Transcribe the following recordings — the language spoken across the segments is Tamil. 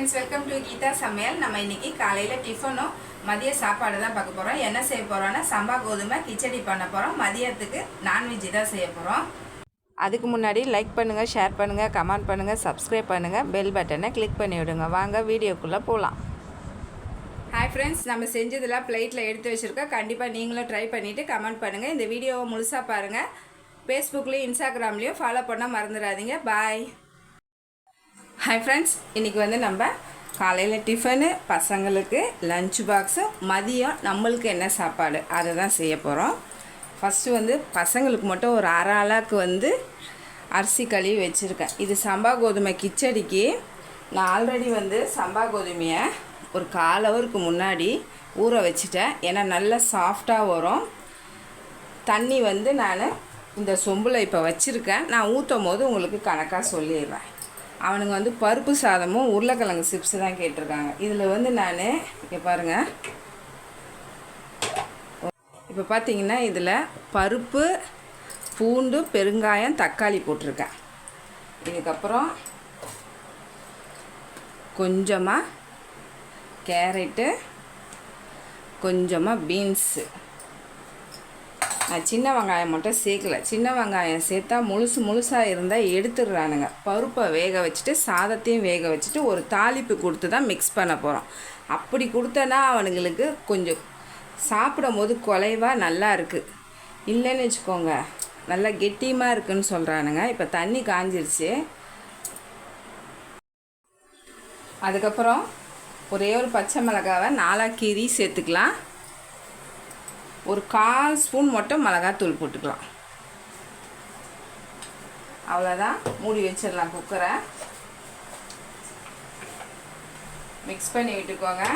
ஃப்ரெண்ட்ஸ் வெல்கம் டு கீதா சமையல் நம்ம இன்னைக்கு காலையில் டிஃபனும் மதிய சாப்பாடு தான் பார்க்க போகிறோம் என்ன செய்ய போகிறோன்னா சம்பா கோதுமை கிச்சடி பண்ண போகிறோம் மதியத்துக்கு நான்வெஜ் தான் செய்ய போகிறோம் அதுக்கு முன்னாடி லைக் பண்ணுங்கள் ஷேர் பண்ணுங்கள் கமெண்ட் பண்ணுங்கள் சப்ஸ்கிரைப் பண்ணுங்கள் பெல் பட்டனை கிளிக் பண்ணி விடுங்க. வாங்க வீடியோக்குள்ளே போகலாம் ஹாய் ஃப்ரெண்ட்ஸ் நம்ம செஞ்சதெல்லாம் பிளேட்டில் எடுத்து வச்சுருக்கோம். கண்டிப்பாக நீங்களும் ட்ரை பண்ணிவிட்டு கமெண்ட் பண்ணுங்கள் இந்த வீடியோவை முழுசாக பாருங்கள் ஃபேஸ்புக்லேயும் இன்ஸ்டாகிராம்லேயும் ஃபாலோ பண்ண மறந்துடாதீங்க. பாய் ஹாய் ஃப்ரெண்ட்ஸ் இன்றைக்கி வந்து நம்ம காலையில் டிஃபனு பசங்களுக்கு லஞ்ச் பாக்ஸு மதியம் நம்மளுக்கு என்ன சாப்பாடு? அதை தான் செய்ய போகிறோம் ஃபஸ்ட்டு வந்து பசங்களுக்கு மட்டும் ஒரு அரை அளவுக்கு வந்து அரிசி கழுவி வச்சுருக்கேன். இது சம்பா கோதுமை கிச்சடிக்கு. நான் ஆல்ரெடி வந்து சம்பா கோதுமையை ஒரு கால் ஹவருக்கு முன்னாடி ஊற வச்சுட்டேன். ஏன்னா நல்லா சாஃப்டாக வரும். தண்ணி வந்து நான் இந்த சொம்பில் இப்போ வச்சுருக்கேன். நான் ஊற்றும் போது உங்களுக்கு கணக்காக சொல்லிடுறேன். அவனுங்க வந்து பருப்பு சாதமும் உருளைக்கிழங்கு சிப்ஸு தான் கேட்டிருக்காங்க. இதில் வந்து நான் இங்கே பாருங்கள் இப்போ பார்த்தீங்கன்னா இதில் பருப்பு பூண்டு பெருங்காயம் தக்காளி போட்டிருக்கேன். இதுக்கப்புறம் கொஞ்சமாக கேரட்டு கொஞ்சமாக பீன்ஸு. நான் சின்ன வெங்காயம் மட்டும் சேர்க்கல. சின்ன வெங்காயம் சேர்த்தா முழுசு முழுசாக இருந்தால் எடுத்துடுறானுங்க. பருப்பை வேக வச்சுட்டு சாதத்தையும் வேக வச்சுட்டு ஒரு தாளிப்பு கொடுத்து தான் மிக்ஸ் பண்ண போகிறோம் அப்படி கொடுத்தனா அவனுங்களுக்கு கொஞ்சம் சாப்பிடும் போது குலைவாக நல்லா இருக்குது இல்லைன்னு வச்சுக்கோங்க. நல்லா கெட்டியமாக இருக்குன்னு சொல்கிறானுங்க இப்போ தண்ணி காஞ்சிருச்சு. அதுக்கப்புறம் ஒரே ஒரு பச்சை மிளகாவை நாலாக கீரி சேர்த்துக்கலாம். ஒரு கால் ஸ்பூன் மட்டும் மிளகாத்தூள் போட்டுக்கலாம். அவ்வளோதான் மூடி வச்சிடலாம் குக்கரை. மிக்ஸ் பண்ணி விட்டுக்கோங்க.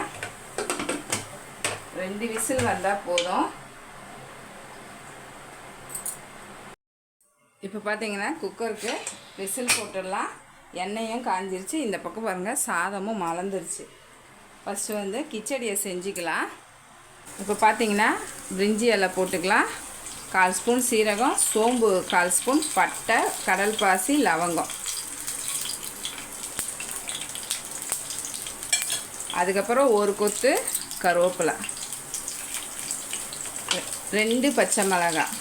ரெண்டு விசில் வந்தால் போதும். இப்போ பார்த்தீங்கன்னா குக்கருக்கு விசில் போட்டுடலாம். எண்ணெயும் காஞ்சிருச்சு. இந்த பக்கம் பாருங்கள் சாதமும் மலர்ந்துருச்சு. ஃபஸ்ட்டு வந்து கிச்சடியை செஞ்சுக்கலாம். இப்போ பார்த்தீங்கன்னா பிரிஞ்சி இலை போட்டுக்கலாம். கால் ஸ்பூன் சீரகம் சோம்பு கால் ஸ்பூன் பட்டை கடல் பாசி லவங்கம். அதுக்கப்புறம் ஒரு கொத்து கருவேப்பிலை. ரெண்டு பச்சை மிளகாய்.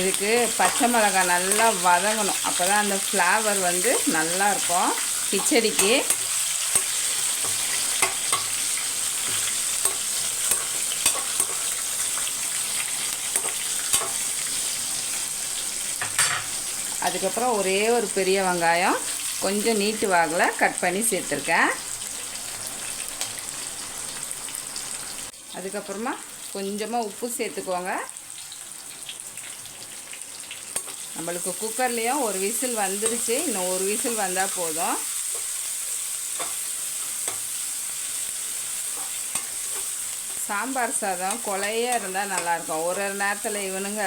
இதுக்கு பச்சை மிளகாய் நல்லா வதங்கணும். அப்போ தான் அந்த ஃப்ளேவர் வந்து நல்லா இருக்கும். கிச்சடிக்கு. அதுக்கப்புறம் ஒரே ஒரு பெரிய வெங்காயம் கொஞ்சம் நீட்டு வாகில் கட் பண்ணி சேர்த்துருக்கேன். அதுக்கப்புறமா கொஞ்சமாக உப்பு சேர்த்துக்கோங்க. நம்மளுக்கு குக்கர்லேயும் ஒரு விசில் வந்துருச்சு. இன்னும் ஒரு விசில் வந்தால் போதும். சாம்பார் சாதம் கொலையாக இருந்தால் நல்லாயிருக்கும் ஒரு ஒரு நேரத்தில் இவனுங்க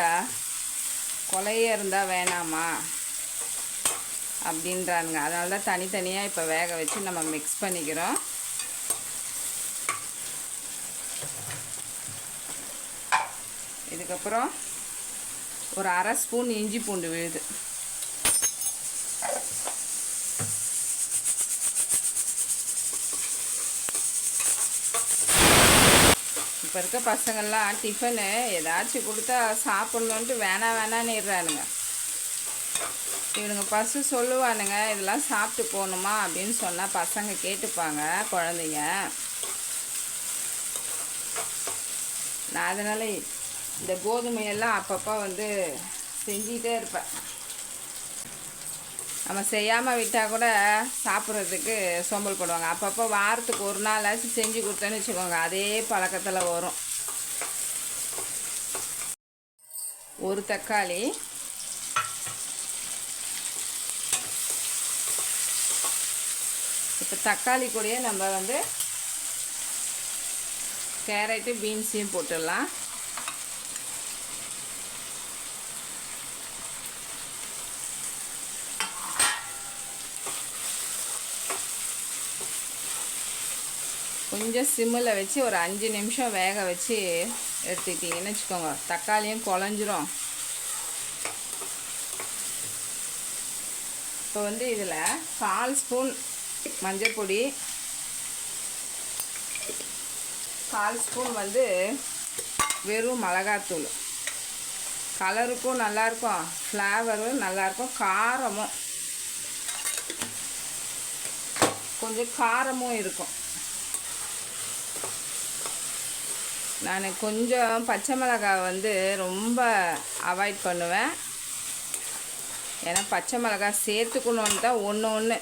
கொலையாக இருந்தால் வேணாமா? அப்படின்றானுங்க. அதனால தான் தனித்தனியாக இப்போ வேக வச்சு நம்ம மிக்ஸ் பண்ணிக்கிறோம். இதுக்கப்புறம் ஒரு அரை ஸ்பூன் இஞ்சி பூண்டு விழுது. இப்போ இருக்க பசங்கள்லாம் டிஃபனு ஏதாச்சும் கொடுத்தா சாப்பிட்ணுன்ட்டு வேணாம் இடுறானுங்க இவனுங்க பசு சொல்லுவானுங்க இதெல்லாம் சாப்பிட்டு போகணுமா? அப்படின்னு சொன்னால் பசங்க கேட்டுப்பாங்க குழந்தைங்க. நான் அதனால் இந்த கோதுமையெல்லாம் அப்பப்போ வந்து செஞ்சிகிட்டே இருப்பேன். நம்ம செய்யாமல் விட்டால் கூட சாப்பிட்றதுக்கு சோம்பல் போடுவாங்க. அப்பப்போ வாரத்துக்கு ஒரு நாளாச்சும் செஞ்சு கொடுத்தோன்னு வச்சுக்கோங்க அதே பழக்கத்தில் வரும். ஒரு தக்காளி இப்போ தக்காளி கூடயே நம்ம வந்து கேரட்டு பீன்ஸையும் போட்டுடலாம். கொஞ்சம் சிம்மில் வச்சு ஒரு அஞ்சு நிமிஷம் வேக வச்சு எடுத்துக்கிட்டிங்கன்னு வச்சுக்கோங்க தக்காளியும் குழஞ்சிரும். இப்போ வந்து இதில் கால் ஸ்பூன் மஞ்சள் பொடி. கால் ஸ்பூன் வந்து வெறும் மிளகாத்தூள். கலருக்கும் நல்லாயிருக்கும் ஃப்ளேவரும் நல்லாயிருக்கும் காரமும். கொஞ்சம் காரமும் இருக்கும். நான் கொஞ்சம் பச்சை மிளகாய் வந்து ரொம்ப அவாய்ட் பண்ணுவேன். ஏன்னா பச்சை மிளகாய் சேர்த்துக்கணுன்னு தான் ஒன்று ஒன்று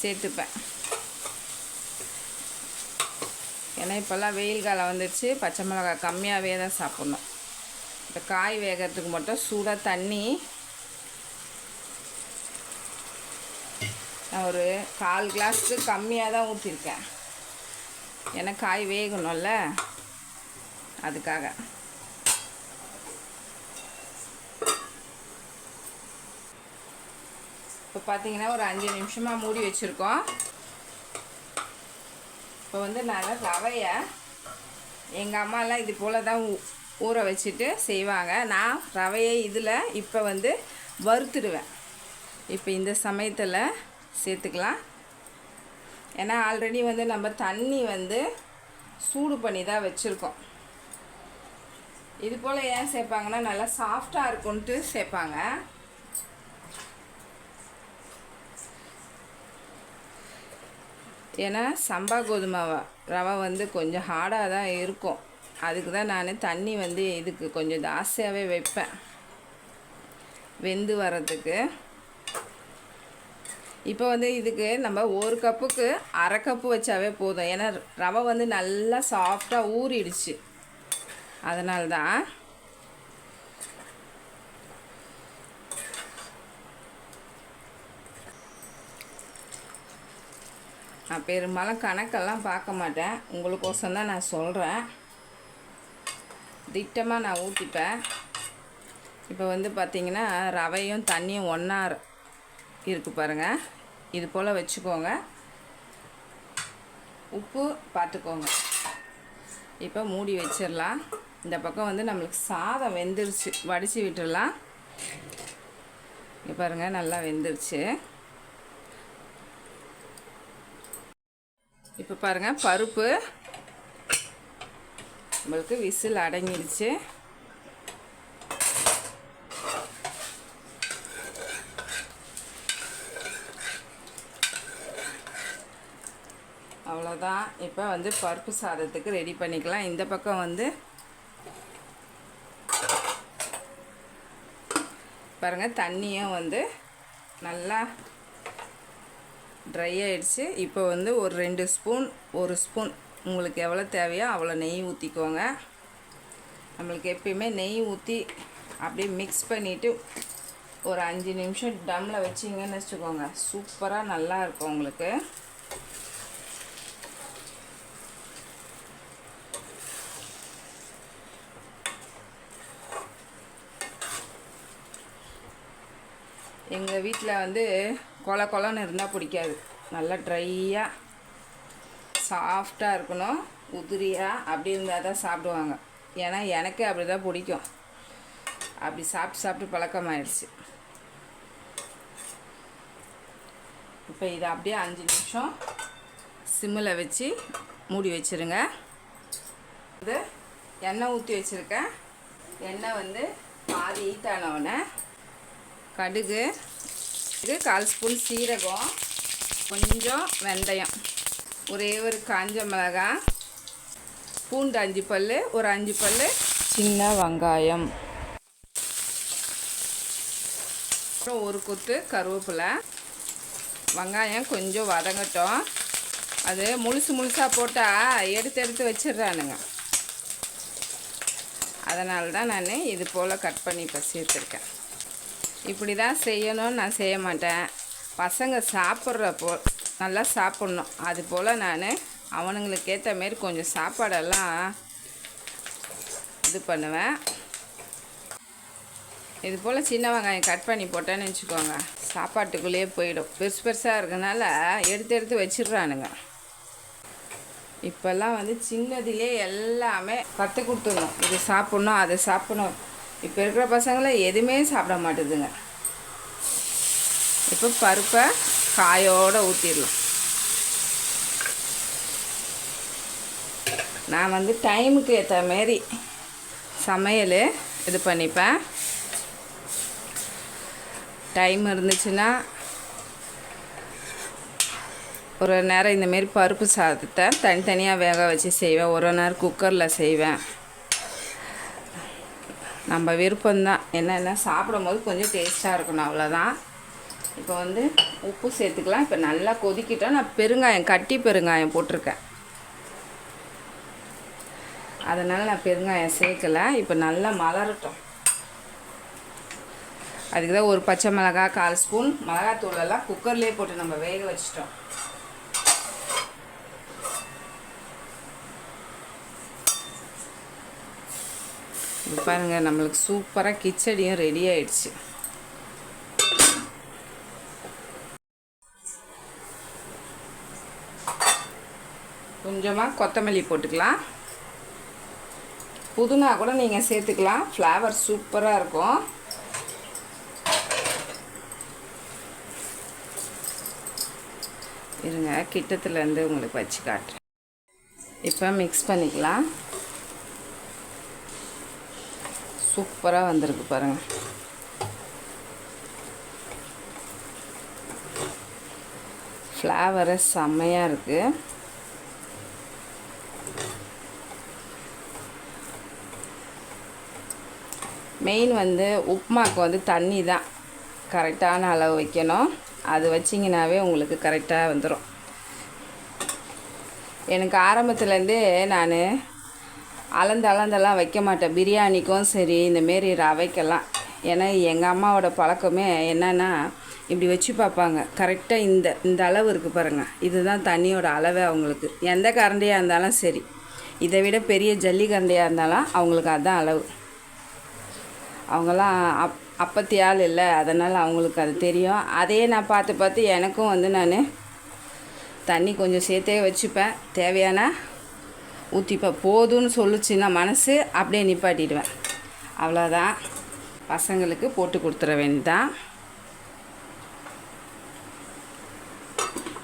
சேர்த்துப்பேன். ஏன்னா இப்போல்லாம் வெயில் காலம் வந்துடுச்சு பச்சை மிளகாய் கம்மியாகவே தான் சாப்பிட்ணும். இந்த காய் வேகிறதுக்கு மட்டும் சூடாக தண்ணி நான் ஒரு கால் கிளாஸ்க்கு கம்மியாக தான் ஊற்றிருக்கேன் ஏன்னா காய் வேகணும்ல. அதுக்காக. இப்போ பார்த்தீங்கன்னா ஒரு அஞ்சு நிமிஷமாக மூடி வச்சுருக்கோம். இப்போ வந்து நான் ரவையை எங்கள் அம்மாலாம் இது போல் தான் ஊ- ஊற வச்சுட்டு செய்வாங்க. நான் ரவையை இதில் இப்போ வந்து வறுத்துடுவேன். இப்போ இந்த சமயத்தில் சேர்த்துக்கலாம். ஏன்னா ஆல்ரெடி வந்து நம்ம தண்ணி வந்து சூடு பண்ணி தான் வச்சுருக்கோம். இது போல் ஏன் சேர்ப்பாங்கன்னா நல்லா சாஃப்டாக இருக்குன்ட்டு சேர்ப்பாங்க. ஏன்னா சம்பா கோதுமை ரவை வந்து கொஞ்சம் ஹார்டாக தான் இருக்கும். அதுக்கு தான் நான் தண்ணி வந்து இதுக்கு கொஞ்சம் ஜாஸ்தியாகவே வைப்பேன். வெந்து வர்றதுக்கு. இப்போ வந்து இதுக்கு நம்ம ஒரு கப்புக்கு அரை கப்பு வச்சாவே போதும். ஏன்னா ரவை வந்து நல்லா சாஃப்டாக ஊறிடுச்சு. அதனால்தான் நான் பெரும்பாலும் கணக்கெல்லாம் பார்க்க மாட்டேன். உங்களுக்கோசம் தான் நான் சொல்கிறேன் திட்டமாக நான் ஊற்றிப்பேன் இப்போ வந்து பார்த்திங்கன்னா ரவையும் தண்ணியும் ஒன்றா இருக்குது பாருங்கள் இது போல் வச்சுக்கோங்க. உப்பு பார்த்துக்கோங்க இப்போ மூடி வச்சிடலாம். இந்த பக்கம் வந்து நம்மளுக்கு சாதம் வெந்துருச்சு. வடித்து விட்டுடலாம். இங்கே பாருங்கள் நல்லா வெந்துருச்சு. இப்போ பாருங்கள் பருப்பு. நம்மளுக்கு விசில் அடங்கிடுச்சு. அவ்வளோதான் இப்போ வந்து பருப்பு சாதத்துக்கு ரெடி பண்ணிக்கலாம். இந்த பக்கம் வந்து பாருங்கள் தண்ணியும் வந்து நல்லா ட்ரை ஆகிடுச்சு இப்போ வந்து ஒரு ரெண்டு ஸ்பூன் ஒரு ஸ்பூன். உங்களுக்கு எவ்வளோ தேவையோ அவ்வளோ நெய் ஊற்றிக்கோங்க நம்மளுக்கு எப்பயுமே நெய் ஊற்றி அப்படியே மிக்ஸ் பண்ணிவிட்டு ஒரு அஞ்சு நிமிஷம் டம்மில் வச்சிங்கன்னு வச்சுக்கோங்க. சூப்பராக நல்லா இருக்கும் உங்களுக்கு. எங்கள் வீட்டில் வந்து கொல கொலன்னு இருந்தால் பிடிக்காது. நல்லா ட்ரையாக சாஃப்டாக இருக்கணும். உதிரியாக அப்படி இருந்தால் தான் சாப்பிடுவாங்க. ஏன்னா எனக்கு அப்படி தான் பிடிக்கும். அப்படி சாப்பிட்டு சாப்பிட்டு பழக்கமாயிடுச்சு. இப்போ இதை அப்படியே அஞ்சு நிமிஷம் சிம்மில் வச்சு மூடி வச்சுருங்க. இது எண்ணெய் ஊற்றி வச்சுருக்கேன். எண்ணெய் வந்து பாதி ஈட்டானவுடனே கடுகு இது கால் ஸ்பூன் சீரகம் கொஞ்சம் வெந்தயம். ஒரே ஒரு காஞ்ச மிளகாய் பூண்டு அஞ்சு பல் ஒரு அஞ்சு பல் சின்ன வெங்காயம். அப்புறம் ஒரு கொத்து கருவேப்பிலை. வெங்காயம் கொஞ்சம் வதங்கட்டும். அது முழுசு முழுசாக போட்டால் எடுத்து எடுத்து வச்சிடுறானுங்க. அதனால தான் நான் இது போல் கட் பண்ணி இப்போ சேர்த்துருக்கேன் இப்படி தான் செய்யணும்னு நான் செய்ய மாட்டேன். பசங்க சாப்பிட்றப்போ நல்லா சாப்பிட்ணும். அது போல் நான் அவனுங்களுக்கு ஏற்ற மாரி கொஞ்சம் சாப்பாடெல்லாம் இது பண்ணுவேன். இது போல் சின்ன வெங்காயம் கட் பண்ணி போட்டேன்னு வச்சுக்கோங்க. சாப்பாட்டுக்குள்ளேயே போயிடும். பெருசு பெருசாக இருக்கனால எடுத்து எடுத்து வச்சிடுறானுங்க. இப்போல்லாம் வந்து சின்னதிலே எல்லாமே கற்றுக் கொடுத்துடணும். இது சாப்பிட்ணும் அதை சாப்பிடணும். இப்போ இருக்கிற பசங்களை எதுவுமே சாப்பிட மாட்டேதுங்க. இப்போ பருப்பை காயோடு ஊற்றிடலாம் நான் வந்து டைமுக்கு ஏற்ற மாரி சமையல் இது பண்ணிப்பேன். டைம் இருந்துச்சுன்னா ஒரு நேரம் இந்தமாரி பருப்பு சாதத்தை தனித்தனியாக வேக வச்சு செய்வேன். ஒரு நேரம் குக்கரில் செய்வேன். நம்ம விருப்பம்தான். என்னென்ன சாப்பிடும்போது கொஞ்சம் டேஸ்ட்டாக இருக்கணும் அவ்வளோதான் இப்போ வந்து உப்பு சேர்த்துக்கலாம். இப்போ நல்லா கொதிக்கிட்டோம். நான் பெருங்காயம் கட்டி பெருங்காயம் போட்டிருக்கேன். அதனால் நான் பெருங்காயம் சேர்க்கலை. இப்போ நல்லா மலரட்டும். அதுக்கு தான் ஒரு பச்சை மிளகா கால் ஸ்பூன். மிளகாத்தூளெல்லாம் குக்கர்லேயே போட்டு நம்ம வேக வச்சிட்டோம். இப்போ பாருங்கள் நம்மளுக்கு சூப்பராக கிச்சடியும் ரெடி ஆயிடுச்சு. கொஞ்சமாக கொத்தமல்லி போட்டுக்கலாம். புதினா கூட நீங்கள் சேர்த்துக்கலாம். ஃப்ளேவர் சூப்பராக இருக்கும். இருங்க கிட்டத்துலேருந்து உங்களுக்கு வச்சு காட்டுறேன். இப்போ மிக்ஸ் பண்ணிக்கலாம். சூப்பராக வந்திருக்கு பாருங்கள் ஃப்ளேவரு செம்மையாக இருக்குது மெயின் வந்து உப்புமாக்கு வந்து தண்ணி தான். கரெக்டான அளவு வைக்கணும். அது வச்சிங்கனாவே உங்களுக்கு கரெக்டாக வந்துடும் எனக்கு ஆரம்பத்துலேருந்தே நான் அளந்து அளந்தெல்லாம் வைக்க மாட்டேன். பிரியாணிக்கும் சரி இந்தமாரி ரவைக்கெல்லாம். ஏன்னா எங்கள் அம்மாவோட பழக்கமே என்னென்னா இப்படி வச்சு பார்ப்பாங்க. கரெக்டாக இந்த இந்த அளவு இருக்குது பாருங்கள் இதுதான் தண்ணியோட அளவே அவங்களுக்கு. எந்த கரண்டியாக இருந்தாலும் சரி. இதை விட பெரிய ஜல்லி கரண்டியாக இருந்தாலும் அவங்களுக்கு அதுதான் அளவு. அவங்களாம் அப் அப்பத்தி ஆள் இல்லை. அதனால் அவங்களுக்கு அது தெரியும். அதையே நான் பார்த்து பார்த்து எனக்கும் வந்து நான் தண்ணி கொஞ்சம் சேர்த்தே வச்சுப்பேன். தேவையான ஊற்றிப்பேன் போதும்னு சொல்லுச்சுன்னா மனசு அப்படியே நிப்பாட்டிடுவேன். அவ்வளோதான் பசங்களுக்கு போட்டு கொடுத்துட வேண்டியதான்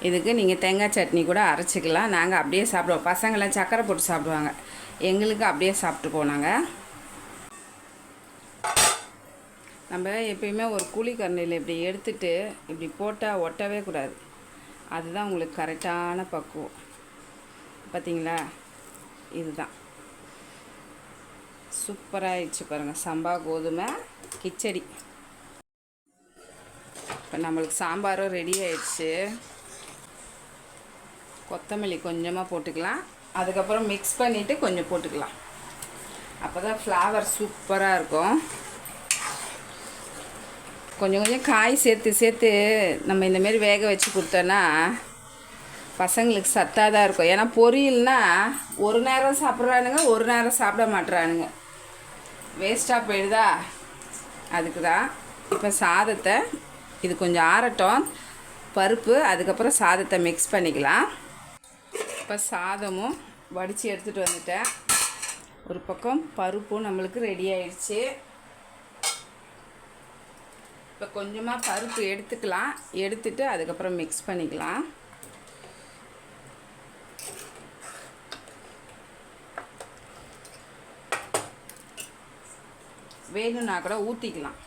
இதுக்கு நீங்கள் தேங்காய் சட்னி கூட அரைச்சிக்கலாம். நாங்கள் அப்படியே சாப்பிடுவோம். பசங்களாம் சக்கரை போட்டு சாப்பிடுவாங்க. எங்களுக்கு அப்படியே சாப்பிட்டு போனாங்க. நம்ம எப்பயுமே ஒரு குழி கரண்டியில் இப்படி எடுத்துட்டு இப்படி போட்டால் ஒட்டவே கூடாது. அதுதான் உங்களுக்கு கரெக்டான பக்குவம். பார்த்தீங்களா இதுதான். சூப்பராகிடுச்சு பாருங்கள் சம்பா கோதுமை கிச்சடி. இப்போ நம்மளுக்கு சாம்பாரும் ரெடி ஆயிடுச்சு. கொத்தமல்லி கொஞ்சமாக போட்டுக்கலாம். அதுக்கப்புறம் மிக்ஸ் பண்ணிவிட்டு கொஞ்சம் போட்டுக்கலாம். அப்போ தான் ஃப்ளவர் சூப்பராக இருக்கும். கொஞ்சம் கொஞ்சம் காய் சேர்த்து சேர்த்து நம்ம இந்தமாரி வேக வச்சு கொடுத்தோன்னா பசங்களுக்கு சத்தாக தான் இருக்கும். ஏன்னா பொரியல்னா ஒரு நேரம் சாப்பிட்றானுங்க ஒரு நேரம் சாப்பிட மாட்டுறானுங்க. வேஸ்ட்டாக போயிடுதா? அதுக்கு தான். இப்போ சாதத்தை இது கொஞ்சம் ஆறட்டும். பருப்பு அதுக்கப்புறம் சாதத்தை மிக்ஸ் பண்ணிக்கலாம். இப்போ சாதமும் வடித்து எடுத்துகிட்டு வந்துட்டேன். ஒரு பக்கம் பருப்பும் நம்மளுக்கு ரெடி ஆயிடுச்சு. இப்போ கொஞ்சமாக பருப்பு எடுத்துக்கலாம். எடுத்துட்டு அதுக்கப்புறம் மிக்ஸ் பண்ணிக்கலாம். வேணும்னா கூட ஊற்றிக்கலாம்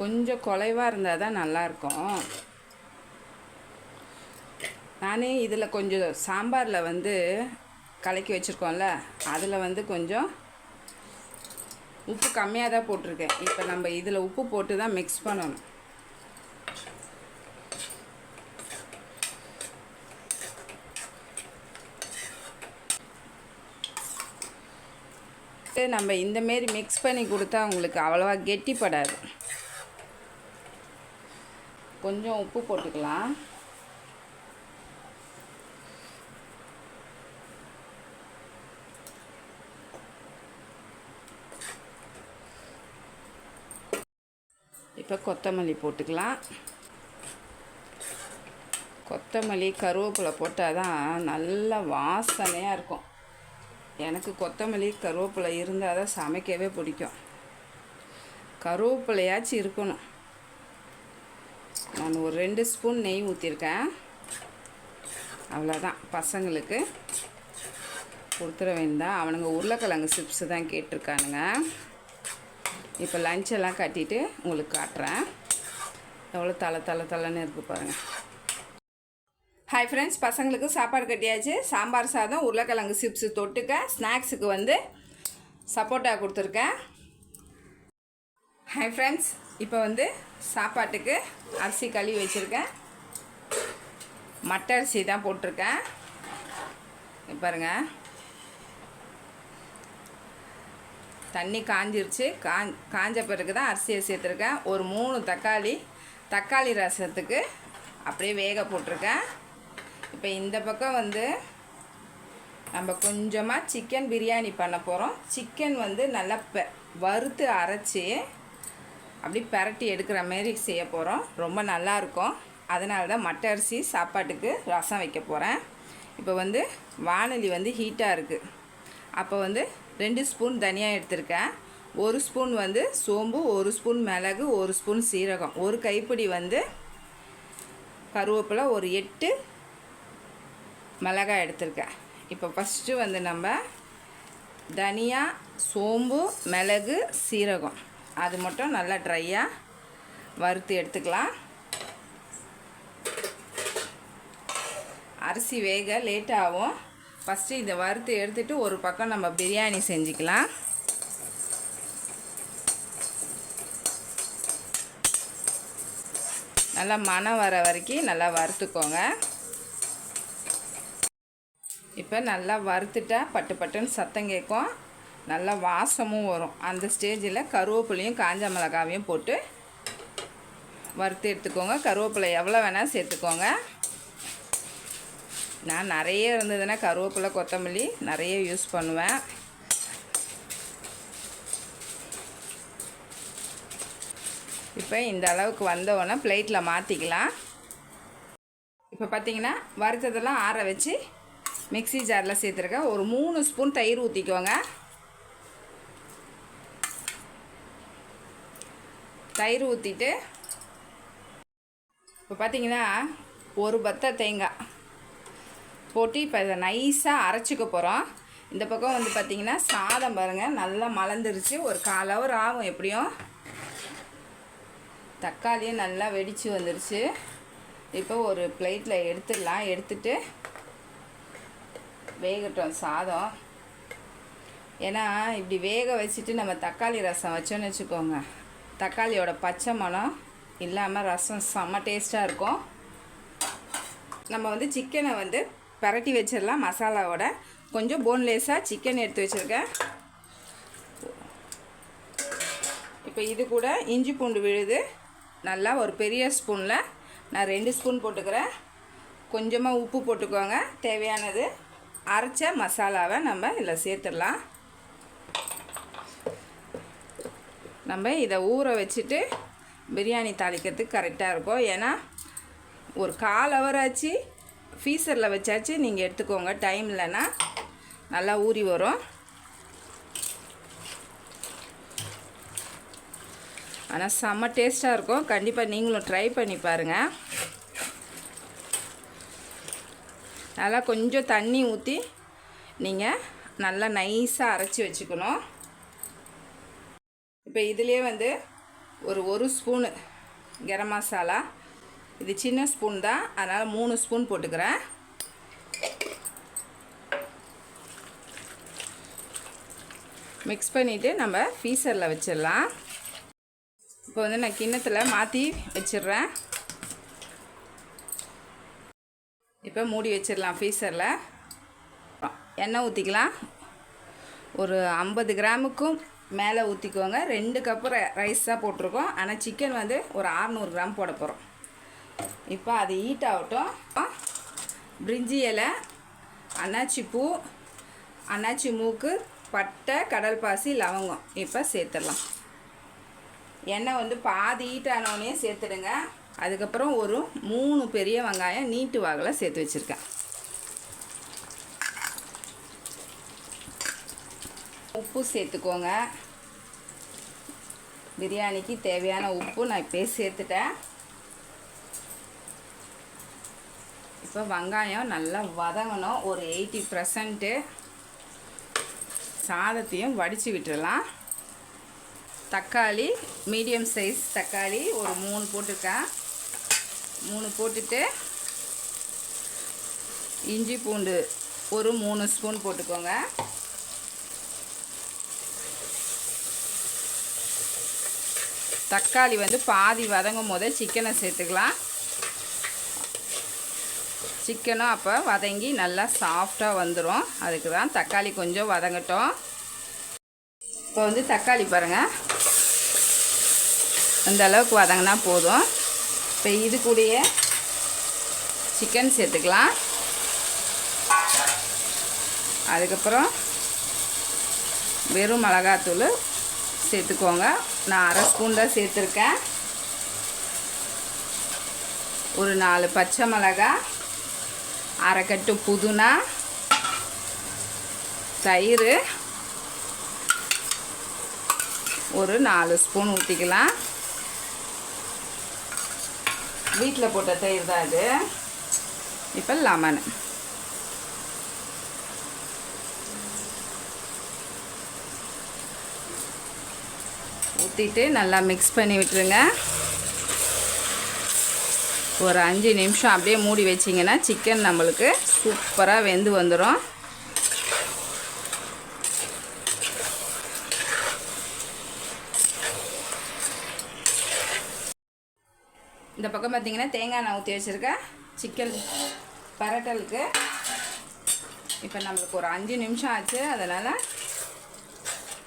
கொஞ்சம் குலைவாக இருந்தால் தான் நல்லாயிருக்கும். நானே இதில் கொஞ்சம் சாம்பாரில் வந்து கலக்கி வச்சுருக்கோம்ல அதில் வந்து கொஞ்சம் உப்பு கம்மியாக தான் போட்டிருக்கேன். இப்போ நம்ம இதில் உப்பு போட்டு தான் மிக்ஸ் பண்ணணும். நம்ம இந்தமாரி மிக்ஸ் பண்ணி கொடுத்தா உங்களுக்கு அவ்வளோவா கெட்டிப்படாது. கொஞ்சம் உப்பு போட்டுக்கலாம். இப்போ கொத்தமல்லி போட்டுக்கலாம். கொத்தமல்லி கருவேப்பிலை போட்டால் தான் நல்ல வாசனையாக இருக்கும். எனக்கு கொத்தமல்லி கருவேப்பிலை இருந்தால் தான் சமைக்கவே பிடிக்கும். கருவேப்பிலையாச்சும் இருக்கணும். நான் ஒரு ரெண்டு ஸ்பூன் நெய் ஊற்றிருக்கேன் அவ்வளோதான். பசங்களுக்கு கொடுத்துட வேண்டாம். அவனுங்க உருளைக்கிழங்கு சிப்ஸு தான் கேட்டிருக்கானுங்க. இப்போ லஞ்செல்லாம் கட்டிட்டு உங்களுக்கு காட்டுறேன். எவ்வளோ தலை தலை தலைன்னு இருக்குது பாருங்கள் ஹாய் ஃப்ரெண்ட்ஸ் பசங்களுக்கு சாப்பாடு கட்டியாச்சு. சாம்பார் சாதம் உருளைக்கிழங்கு சிப்ஸு தொட்டுக்க ஸ்நாக்ஸுக்கு வந்து சப்போட்டா கொடுத்துருக்கேன். ஹாய் ஃப்ரெண்ட்ஸ் இப்போ வந்து சாப்பாட்டுக்கு அரிசி கழுவி வச்சுருக்கேன். மட்டை அரிசி தான் போட்டிருக்கேன். பாருங்க. தண்ணி காஞ்சிருச்சு. காஞ் காஞ்ச பிறகு தான் அரிசியை சேர்த்துருக்கேன். ஒரு மூணு தக்காளி தக்காளி ரசத்துக்கு அப்படியே வேக போட்டிருக்கேன். இப்போ இந்த பக்கம் வந்து நம்ம கொஞ்சமாக சிக்கன் பிரியாணி பண்ண போகிறோம் சிக்கன் வந்து நல்லா பெ வறுத்து அரைச்சி அப்படி பரட்டி எடுக்கிற மாரி செய்ய போகிறோம் ரொம்ப நல்லாயிருக்கும் அதனால தான் மட்டை அரிசி சாப்பாட்டுக்கு ரசம் வைக்க போகிறேன் இப்போ வந்து வானொலி வந்து ஹீட்டாக இருக்குது அப்போ வந்து ரெண்டு ஸ்பூன் தனியாக எடுத்திருக்கேன். ஒரு ஸ்பூன் வந்து சோம்பு ஒரு ஸ்பூன் மிளகு ஒரு ஸ்பூன் சீரகம். ஒரு கைப்பிடி வந்து கருவேப்பிலை ஒரு எட்டு மிளகாய் எடுத்திருக்கேன். இப்போ ஃபஸ்ட்டு வந்து நம்ம தனியா சோம்பு மிளகு சீரகம். அது மட்டும் நல்லா ட்ரையாக வறுத்து எடுத்துக்கலாம். அரிசி வேக லேட்டாகும் ஃபஸ்ட்டு இதை வறுத்து எடுத்துகிட்டு ஒரு பக்கம் நம்ம பிரியாணி செஞ்சுக்கலாம். நல்லா மணம் வர வரைக்கும் நல்லா வறுத்துக்கோங்க. இப்போ நல்லா வறுத்துட்டா பட்டு பட்டுன்னு சத்தம் கேட்கும். நல்லா வாசமும் வரும். அந்த ஸ்டேஜில் கருவேப்பிலையும் காஞ்ச மிளகாவையும் போட்டு வறுத்து எடுத்துக்கோங்க. கருவேப்பிலை எவ்வளோ வேணால் சேர்த்துக்கோங்க. நான் நிறைய இருந்ததுன்னா கருவேப்பிலை கொத்தமல்லி நிறைய யூஸ் பண்ணுவேன். இப்போ இந்த அளவுக்கு வந்தவொன்னே பிளேட்டில் மாற்றிக்கலாம் இப்போ பார்த்தீங்கன்னா வறுத்ததெல்லாம் ஆற வச்சு மிக்ஸி ஜாரில் சேர்த்துருக்கேன். ஒரு மூணு ஸ்பூன் தயிர் ஊற்றிக்கோங்க தயிர் ஊற்றிட்டு இப்போ பார்த்தீங்கன்னா ஒரு பத்த தேங்காய் போட்டு இப்போ இதை நைஸாக அரைச்சிக்க போகிறோம் இந்த பக்கம் வந்து பார்த்திங்கன்னா சாதம் பாருங்கள் நல்லா மலர்ந்துருச்சு. ஒரு கால் ஹவர் ஆகும் எப்படியும். தக்காளியும் நல்லா வெடித்து வந்துருச்சு. இப்போ ஒரு பிளேட்டில் எடுத்துடலாம். எடுத்துட்டு வேகட்டும் சாதம். ஏன்னா இப்படி வேக வச்சுட்டு நம்ம தக்காளி ரசம் வச்சோன்னு வச்சுக்கோங்க. தக்காளியோட பச்சை மனம் இல்லாமல் ரசம் செம்ம டேஸ்ட்டாக இருக்கும். நம்ம வந்து சிக்கனை வந்து பரட்டி வச்சிடலாம். மசாலாவோட கொஞ்சம் போன்லெஸ்ஸாக சிக்கன் எடுத்து வச்சுருக்கேன். இப்போ இது கூட இஞ்சி பூண்டு விழுது. நல்லா ஒரு பெரிய ஸ்பூனில் நான் ரெண்டு ஸ்பூன் போட்டுக்கிறேன். கொஞ்சமாக உப்பு போட்டுக்கோங்க. தேவையானது அரைச்ச மசாலாவை நம்ம இதில் சேர்த்துடலாம். நம்ம இதை ஊற வச்சுட்டு பிரியாணி தாளிக்கிறதுக்கு கரெக்டாக இருக்கும். ஏன்னா ஒரு கால் ஹவர் ஆச்சு ஃபீஸரில் வச்சாச்சு நீங்கள் எடுத்துக்கோங்க. டைம் இல்லைன்னா நல்லா ஊறி வரும். ஆனால் செம்ம டேஸ்ட்டாக இருக்கும். கண்டிப்பாக நீங்களும் ட்ரை பண்ணி பாருங்கள் நல்லா கொஞ்சம் தண்ணி ஊற்றி நீங்கள் நல்லா நைஸாக அரைச்சி வச்சுக்கணும். இப்போ இதுலேயே வந்து ஒரு ஒரு ஸ்பூனு கரம் மசாலா. இது சின்ன ஸ்பூன் தான். அதனால் மூணு ஸ்பூன் போட்டுக்கிறேன். மிக்ஸ் பண்ணிவிட்டு நம்ம ஃபீஸரில் வச்சிடலாம். இப்போ வந்து நான் கிண்ணத்தில் மாற்றி வச்சிடுறேன். இப்போ மூடி வச்சிடலாம் ஃப்ரீசரில் எண்ணெய் ஊற்றிக்கலாம் ஒரு ஐம்பது கிராமுக்கும் மேலே ஊற்றிக்கோங்க ரெண்டு கப்பு ரைஸ் தான் போட்டிருக்கோம். ஆனால் சிக்கன் வந்து ஒரு அறநூறு கிராம் போட போகிறோம் இப்போ அது ஹீட் ஆகட்டும். பிரிஞ்சி இலை அன்னாச்சி பூ அன்னாச்சி மூக்கு பட்டை கடல் பாசி லவங்கம். இப்போ சேர்த்துடலாம். எண்ணெய் வந்து பாதி ஹீட் ஆனோடனே சேர்த்துடுங்க. அதுக்கப்புறம் ஒரு மூணு பெரிய வெங்காயம் நீட்டு வாகில் சேர்த்து வச்சுருக்கேன். உப்பு சேர்த்துக்கோங்க. பிரியாணிக்கு தேவையான உப்பு நான் இப்போயே சேர்த்துட்டேன். இப்போ வெங்காயம் நல்லா வதங்கணும். ஒரு எயிட்டி பர்சன்ட்டு சாதத்தையும் வடித்து விட்டுடலாம் தக்காளி மீடியம் சைஸ் தக்காளி ஒரு மூணு போட்டிருக்கேன். மூணு போட்டுட்டு இஞ்சி பூண்டு ஒரு மூணு ஸ்பூன் போட்டுக்கோங்க. தக்காளி வந்து பாதி வதங்கும் போதே சிக்கனை சேர்த்துக்கலாம். சிக்கனும் அப்போ வதங்கி நல்லா சாஃப்டாக வந்துடும் அதுக்கு தான் தக்காளி கொஞ்சம் வதங்கட்டும். இப்போ வந்து தக்காளி பாருங்கள் அந்தளவுக்கு வதங்கினா போதும். இப்போ இது கூடயே சிக்கன் சேர்த்துக்கலாம். அதுக்கப்புறம் வெறும் மிளகாத்தூள் சேர்த்துக்கோங்க. நான் அரை ஸ்பூன் தான் சேர்த்துருக்கேன். ஒரு நாலு பச்சை மிளகா அரைக்கட்டு புதினா தயிர் ஒரு நாலு ஸ்பூன் ஊற்றிக்கலாம் வீட்டில் போட்ட தயிர் தான் இது. இப்போ லெமன். ஊற்றிட்டு நல்லா மிக்ஸ் பண்ணி விட்டுருங்க. ஒரு அஞ்சு நிமிஷம் அப்படியே மூடி வச்சிங்கன்னா சிக்கன் நம்மளுக்கு சூப்பராக வெந்து வந்துடும் இந்த பக்கம் பார்த்தீங்கன்னா தேங்காய் எண்ணெய் ஊற்றி வச்சுருக்கேன். சிக்கன் பரட்டலுக்கு. இப்போ நம்மளுக்கு ஒரு அஞ்சு நிமிஷம் ஆச்சு. அதனால்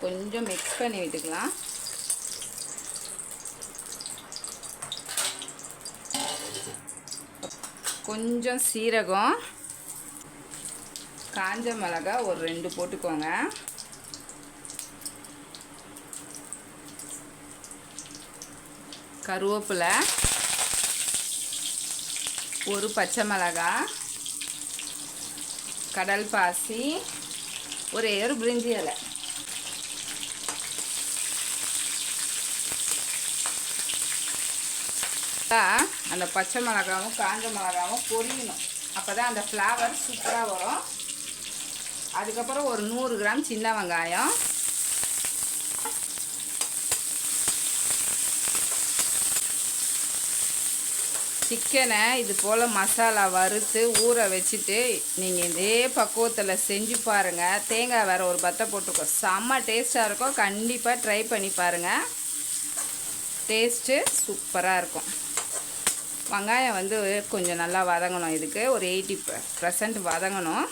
கொஞ்சம் மிக்ஸ் பண்ணி விட்டுக்கலாம். கொஞ்சம் சீரகம் காஞ்ச மிளகா ஒரு ரெண்டு போட்டுக்கோங்க. கருவேப்பிலை ஒரு பச்சை மிளகா கடல் பாசி ஒரே ஒரு பிரிஞ்சி இலை. அந்த பச்சை மிளகாவும் காஞ்ச மிளகாவும் பொரியணும். அப்போ தான் அந்த ஃப்ளேவர் சூப்பராக வரும். அதுக்கப்புறம் ஒரு நூறு கிராம் சின்ன வெங்காயம் சிக்கனை இது போல் மசாலா வறுத்து ஊற வச்சுட்டு நீங்கள் இதே பக்குவத்தில் செஞ்சு பாருங்கள் தேங்காய் வேறு ஒரு பத்தை போட்டுக்கோ. செம்ம டேஸ்ட்டாக இருக்கும். கண்டிப்பாக ட்ரை பண்ணி பாருங்கள் டேஸ்ட்டு சூப்பராக இருக்கும். வெங்காயம் வந்து கொஞ்சம் நல்லா வதங்கணும். இதுக்கு ஒரு எயிட்டி பர்சன்ட் வதங்கணும்.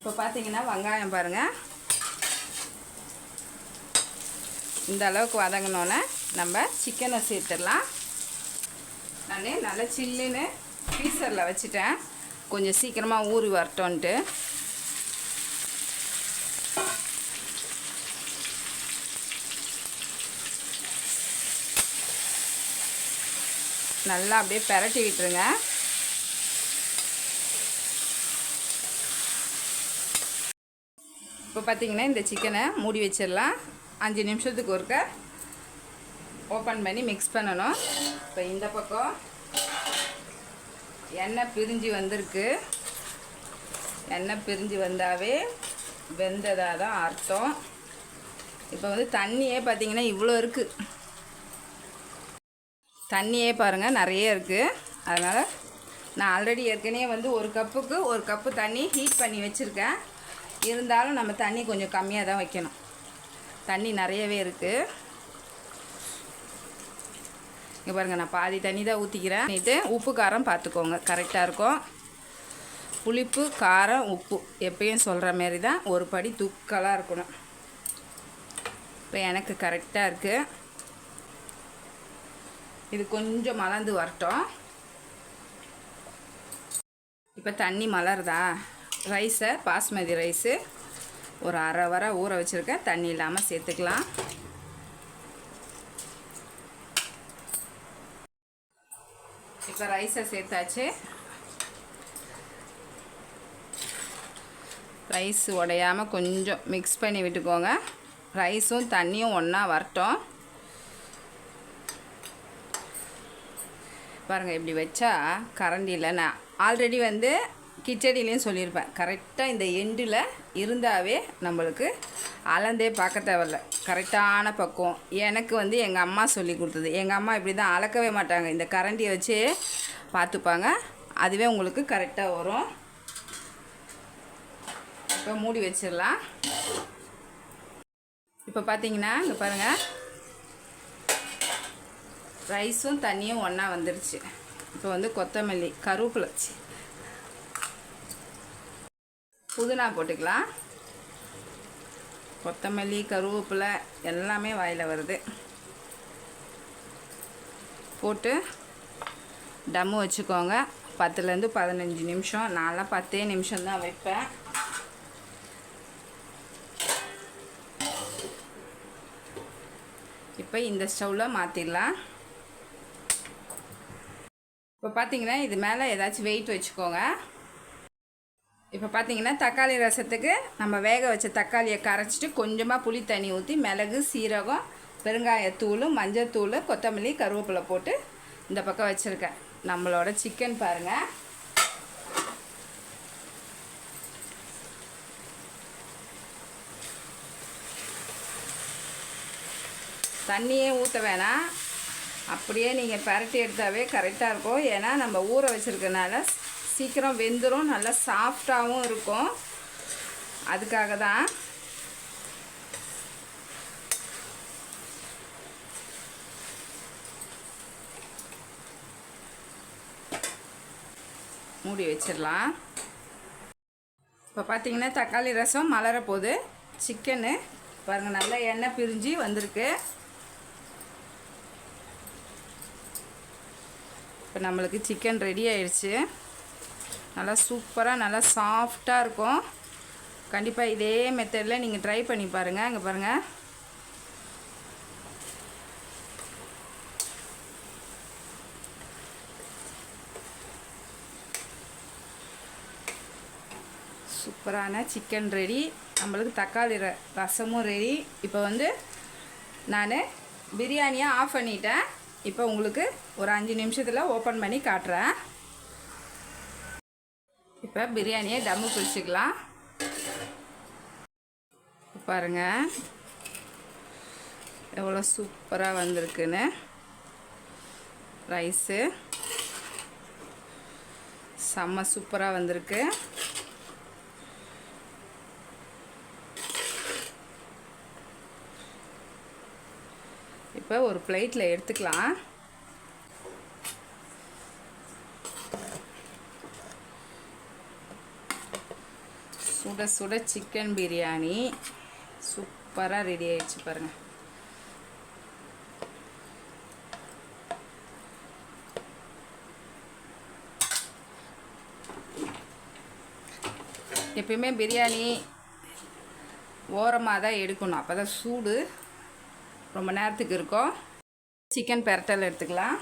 இப்போ பார்த்தீங்கன்னா வெங்காயம் பாருங்கள் இந்த அளவுக்கு வதங்கினோன்னே நம்ம சிக்கனை சேர்த்துடலாம். நான் நல்லா சில்லுன்னு ஃப்ரீசரில் வச்சுட்டேன். கொஞ்சம் சீக்கிரமாக ஊறி வரட்டோன்ட்டு நல்லா அப்படியே பெரட்டி விட்டுருங்க. இப்போ பார்த்தீங்கன்னா இந்த சிக்கனை மூடி வச்சிடலாம். அஞ்சு நிமிஷத்துக்கு ஒருக்க ஓப்பன் பண்ணி மிக்ஸ் பண்ணணும். இப்போ இந்த பக்கம் எண்ணெய் பிரிஞ்சு வந்திருக்கு. எண்ணெய் பிரிஞ்சு வந்தாவே வெந்ததாக தான் அர்த்தம். இப்போ வந்து தண்ணியே பார்த்தீங்கன்னா இவ்வளோ இருக்குது தண்ணியே பாருங்கள் நிறைய இருக்குது அதனால் நான் ஆல்ரெடி ஏற்கனவே வந்து ஒரு கப்புக்கு ஒரு கப்பு தண்ணி ஹீட் பண்ணி வச்சுருக்கேன். இருந்தாலும் நம்ம தண்ணி கொஞ்சம் கம்மியாக தான் வைக்கணும். தண்ணி நிறையவே இருக்குது இங்கே பாருங்கள் நான் பாதி தண்ணி தான் ஊற்றிக்கிறேன் பண்ணிவிட்டு உப்பு காரம் பார்த்துக்கோங்க கரெக்டாக இருக்கும். புளிப்பு காரம் உப்பு. எப்பயும் சொல்கிற மாரி தான் ஒரு படி தூக்கலாக இருக்கணும். இப்போ எனக்கு கரெக்டாக இருக்குது இது கொஞ்சம் மலர்ந்து வரட்டும். இப்போ தண்ணி மலருதா? ரைஸை பாஸ்மதி ரைஸு ஒரு அரை வர ஊற வச்சுருக்கேன். தண்ணி இல்லாமல் சேர்த்துக்கலாம். இப்போ ரைஸை சேர்த்தாச்சு ரைஸ் உடையாமல் கொஞ்சம் மிக்ஸ் பண்ணி விட்டுக்கோங்க ரைஸும் தண்ணியும் ஒன்றா வரட்டும் பாருங்கள் இப்படி வச்சா கரண்டியில் நான் ஆல்ரெடி வந்து கிச்சடிலையும் சொல்லியிருப்பேன். கரெக்டாக இந்த எண்டில் இருந்தாவே நம்மளுக்கு அளந்தே பார்க்க தேவையில்ல. கரெக்டான பக்குவம். எனக்கு வந்து எங்கள் அம்மா சொல்லி கொடுத்தது. எங்கள் அம்மா இப்படி தான் அளக்கவே மாட்டாங்க. இந்த கரண்டியை வச்சு பார்த்துப்பாங்க. அதுவே உங்களுக்கு கரெக்டாக வரும். இப்போ மூடி வச்சிடலாம். இப்போ பார்த்தீங்கன்னா இங்கே பாருங்கள் ரைஸும் தண்ணியும் ஒன்றா வந்துருச்சு. இப்போ வந்து கொத்தமல்லி கருவேப்பிலை புதினா போட்டுக்கலாம். கொத்தமல்லி கருவேப்பிலை எல்லாமே வாயில் வருது. போட்டு டம்மு வச்சுக்கோங்க. பத்துலேருந்து பதினஞ்சு நிமிஷம். நான்லாம் பத்தே நிமிஷம் தான் வைப்பேன். இப்போ இந்த ஸ்டவ்வில் மாற்றிடலாம் இப்போ பார்த்தீங்கன்னா இது மேலே ஏதாச்சும் வெயிட் வச்சுக்கோங்க. இப்போ பார்த்தீங்கன்னா தக்காளி ரசத்துக்கு நம்ம வேக வச்ச தக்காளியை கரைச்சிட்டு கொஞ்சமாக புளி தண்ணி ஊற்றி மிளகு சீரகம் பெருங்காயத்தூள் மஞ்சத்தூள் கொத்தமல்லி கருவேப்பிலை போட்டு இந்த பக்கம் வச்சுருக்கேன். நம்மளோட சிக்கன் பாருங்கள் தண்ணியே ஊற்ற வேணாம். அப்படியே நீங்கள் பரட்டி எடுத்தாவே கரெக்டாக இருக்கும். ஏன்னா நம்ம ஊற வச்சுருக்கனால சீக்கிரம் வெந்துடும் நல்லா சாஃப்டாகவும் இருக்கும். அதுக்காக தான் மூடி வச்சிடலாம். இப்போ பார்த்தீங்கன்னா தக்காளி ரசம் மலர போகுது. சிக்கனு. பாருங்கள் நல்லா எண்ணெய் பிரிஞ்சு வந்திருக்கு. இப்போ நம்மளுக்கு சிக்கன் ரெடி ஆயிடுச்சு. நல்லா சூப்பராக நல்லா சாஃப்டாக இருக்கும். கண்டிப்பாக இதே மெத்தடில் நீங்கள் ட்ரை பண்ணி பாருங்கள் அங்கே பாருங்கள் சூப்பரான சிக்கன் ரெடி நம்மளுக்கு தக்காளி ர ரசமும் ரெடி இப்போ வந்து நான் பிரியாணியை ஆஃப் பண்ணிட்டேன். இப்போ உங்களுக்கு ஒரு அஞ்சு நிமிஷத்தில் ஓப்பன் பண்ணி காட்டுறேன். இப்போ பிரியாணியை டம்மு பிடிச்சிக்கலாம். பாருங்க. எவ்வளோ சூப்பராக வந்திருக்குன்னு. ரைஸு. செம்ம சூப்பராக வந்திருக்கு. இப்போ ஒரு பிளேட்டில் எடுத்துக்கலாம். சுட சுட சிக்கன் பிரியாணி சூப்பராக ரெடி ஆயிடுச்சு பாருங்கள் எப்பயுமே பிரியாணி ஓரமாக தான் எடுக்கணும். அப்போ தான் சூடு ரொம்ப நேரத்துக்கு இருக்கும். சிக்கன் பெரட்டல் எடுத்துக்கலாம்.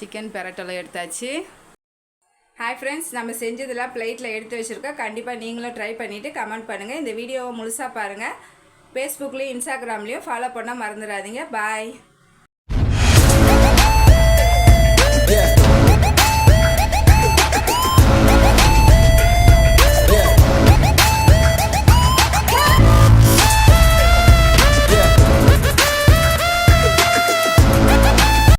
சிக்கன் பெரட்டலை எடுத்தாச்சு. ஹாய் ஃப்ரெண்ட்ஸ் நம்ம செஞ்சதெல்லாம் பிளேட்டில் எடுத்து வச்சுருக்கோம். கண்டிப்பாக நீங்களும் ட்ரை பண்ணிவிட்டு கமெண்ட் பண்ணுங்கள் இந்த வீடியோவை முழுசாக பாருங்கள் ஃபேஸ்புக்லேயும் இன்ஸ்டாகிராம்லேயும் ஃபாலோ பண்ண மறந்துடாதீங்க. பாய்